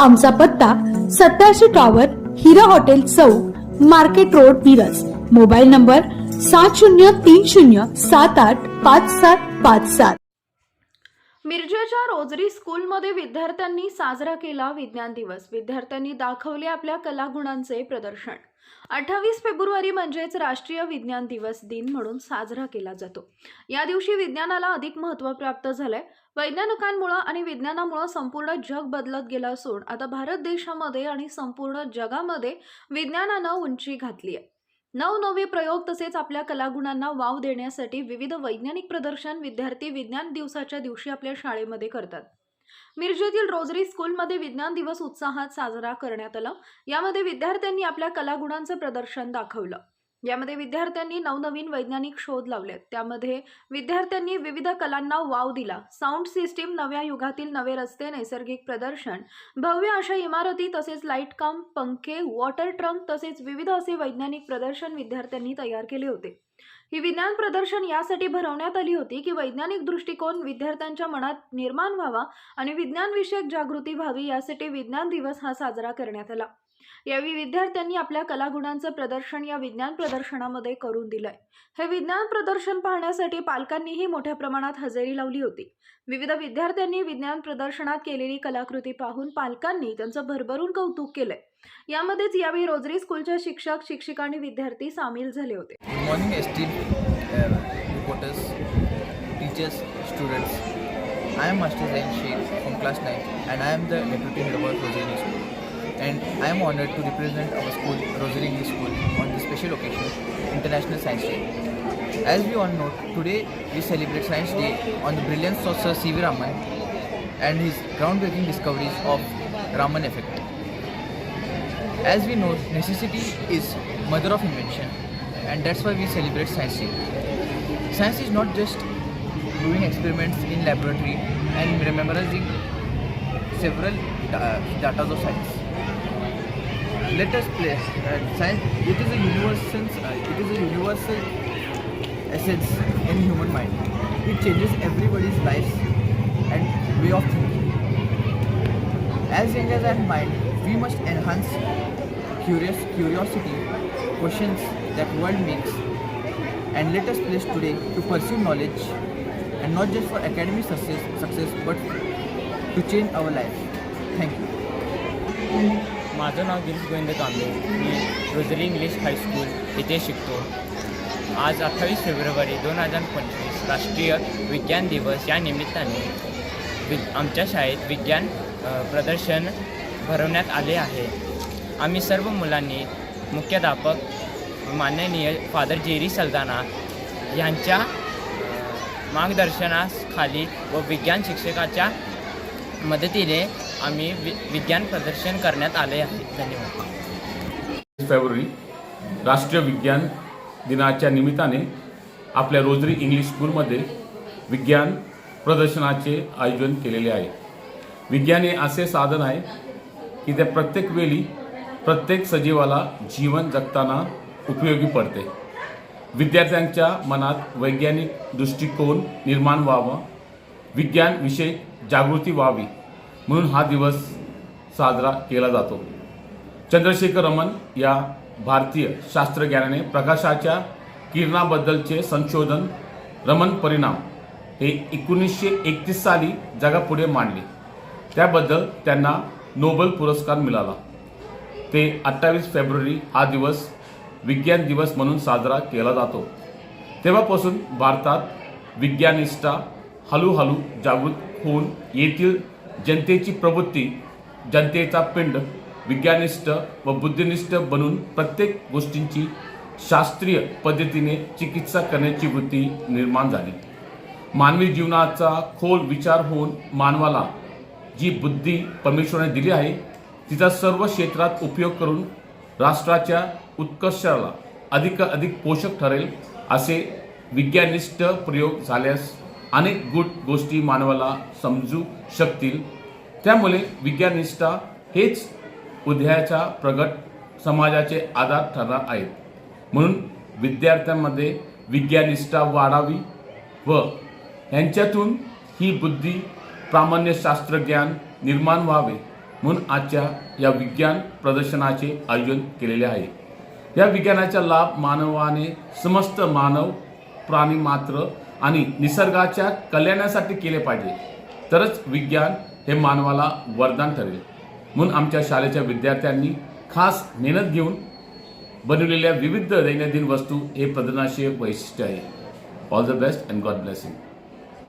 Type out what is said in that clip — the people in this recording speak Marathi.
आमचा पत्ता सत्याऐंशी tower Hira hotel chowk market road Miraj. Mobile number सात शून्य तीन शून्य सात आठ पाच सात पाच सात. मिरजेच्या रोजरी स्कूलमध्ये विद्यार्थ्यांनी साजरा केला विज्ञान दिवस. विद्यार्थ्यांनी दाखवले आपल्या कलागुणांचे प्रदर्शन. अठ्ठावीस फेब्रुवारी म्हणजेच राष्ट्रीय विज्ञान दिवस दिन म्हणून साजरा केला जातो. या दिवशी विज्ञानाला अधिक महत्त्व प्राप्त झालंय. वैज्ञानिकांमुळं आणि विज्ञानामुळं संपूर्ण जग बदलत गेलं असून आता भारत देशामध्ये आणि संपूर्ण जगामध्ये विज्ञानानं उंची घातली आहे. नवनवे प्रयोग तसेच आपल्या कलागुणांना वाव देण्यासाठी विविध वैज्ञानिक प्रदर्शन विद्यार्थी विज्ञान दिवसाच्या दिवशी आपल्या शाळेमध्ये करतात. मिरजेतील रोजरी स्कूलमध्ये विज्ञान दिवस उत्साहात साजरा करण्यात आला. यामध्ये विद्यार्थ्यांनी आपल्या कलागुणांचं प्रदर्शन दाखवलं. यामध्ये विद्यार्थ्यांनी नवनवीन वैज्ञानिक शोध लावलेत. त्यामध्ये विद्यार्थ्यांनी विविध कलांना वाव दिला. साऊंड सिस्टीम नव्या युगातील नवे रस्ते नैसर्गिक प्रदर्शन भव्य अशा इमारती तसेच लाइट काम पंखे वॉटर ट्रंक तसेच विविध असे वैज्ञानिक प्रदर्शन विद्यार्थ्यांनी तयार केले होते. ही विज्ञान प्रदर्शन यासाठी भरवण्यात आली होती की वैज्ञानिक दृष्टिकोन विद्यार्थ्यांच्या मनात निर्माण व्हावा आणि विज्ञानविषयक जागृती व्हावी यासाठी विज्ञान दिवस हा साजरा करण्यात आला. यावेळी विद्यार्थ्यांनी आपल्या कलागुणांचं प्रदर्शन या विज्ञान प्रदर्शनामध्ये करून दिलंय. हे विज्ञान प्रदर्शन पाहण्यासाठी पालकांनीही मोठ्या प्रमाणात हजेरी लावली होती. विविध विद्यार्थ्यांनी विज्ञान प्रदर्शनात केलेली कलाकृती पाहून पालकांनी त्यांचं भरभरून कौतुक केलंय. यामध्येच यावेळी रोजरी स्कूलच्या शिक्षक शिक्षिका आणि विद्यार्थी सामील झाले होते. I am Master Zain Sheikh from class 9 and I am And I am honored to represent our school, Rosary English School, on this special occasion, International Science Day. As we all know, today we celebrate Science Day on the brilliance of Sir C.V. Raman and his groundbreaking discoveries of Raman effect. As we know, necessity is mother of invention, and that's why we celebrate Science Day. Science is not just doing experiments in laboratory and memorizing several da- data of science. Let us play uh, science. It is a universal. Uh, it is a universal essence in human mind. It changes everybody's lives and way of thinking. As young as our mind, we must enhance curious curiosity, questions that world makes, and let us place today to pursue knowledge, and not just for academic success, success but to change our life. Thank you. माझं नाव गिरीश गोविंद कांबळे. मी रोजरी इंग्लिश हायस्कूल इथे शिकतो. आज अठ्ठावीस फेब्रुवारी दोन हजार पंचवीस राष्ट्रीय विज्ञान दिवस या निमित्ताने वि आमच्या शाळेत विज्ञान प्रदर्शन भरवण्यात आले आहे. आम्ही सर्व मुलांनी मुख्याध्यापक माननीय फादर जेरी सलदाना यांच्या मार्गदर्शनाखाली व विज्ञान शिक्षकाच्या मदतीने आम्ही वि विज्ञान प्रदर्शन करण्यात आले आहे. धन्यवाद. फेब्रुवारी राष्ट्रीय विज्ञान दिनाच्या निमित्ताने आपल्या रोजरी इंग्लिश स्कूलमध्ये विज्ञान प्रदर्शनाचे आयोजन केलेले आहे. विज्ञान हे असे साधन आहे की ते प्रत्येक वेळी प्रत्येक सजीवाला जीवन जगताना उपयोगी पडते. विद्यार्थ्यांच्या मनात वैज्ञानिक दृष्टिकोन निर्माण व्हावं विज्ञानविषयी जागृती व्हावी म्हणून हा दिवस साजरा केला जातो. चंद्रशेखर रमन या भारतीय शास्त्रज्ञानाने प्रकाशाच्या किरणाबद्दलचे संशोधन रमन परिणाम हे एकोणीसशे एकतीस साली जगापुढे मांडले. त्याबद्दल त्यांना नोबेल पुरस्कार मिळाला. ते अठ्ठावीस फेब्रुवारी हा दिवस विज्ञान दिवस म्हणून साजरा केला जातो. तेव्हापासून भारतात विज्ञानिष्ठा हळूहळू जागृत होऊन येथील जनतेची प्रवृत्ती जनतेचा पिंड विज्ञानिष्ठ व बुद्धिनिष्ठ बनून प्रत्येक गोष्टींची शास्त्रीय पद्धतीने चिकित्सा करण्याची वृत्ती निर्माण झाली. मानवी जीवनाचा खोल विचार होऊन मानवाला जी बुद्धी परमेश्वराने दिली आहे तिचा सर्व क्षेत्रात उपयोग करून राष्ट्राच्या उत्कर्षाला अधिक अधिक पोषक ठरेल असे विज्ञानिष्ठ प्रयोग झाल्यास अनेक गुट गोष्टी मानवाला समजू शकतील. त्यामुळे विज्ञानिष्ठा हेच उद्याच्या प्रगत समाजाचे आधार ठरणार आहेत म्हणून विद्यार्थ्यांमध्ये विज्ञानिष्ठा वाढावी व यांच्यातून ही बुद्धी प्रामाण्य शास्त्रज्ञान निर्माण व्हावे म्हणून आजच्या या विज्ञान प्रदर्शनाचे आयोजन केलेले आहे. या विज्ञानाचा लाभ मानवाने समस्त मानव प्राणी मात्र आणि निसर्गाच्या कल्याणासाठी केले पाहिजे. तरच विज्ञान हे मानवाला वरदान ठरेल. म्हणून आमच्या शाळेच्या विद्यार्थ्यांनी खास मेहनत घेऊन बनवलेल्या विविध दैनंदिन वस्तू हे प्रदर्शनाचे वैशिष्ट्य आहे. All the best and god blessing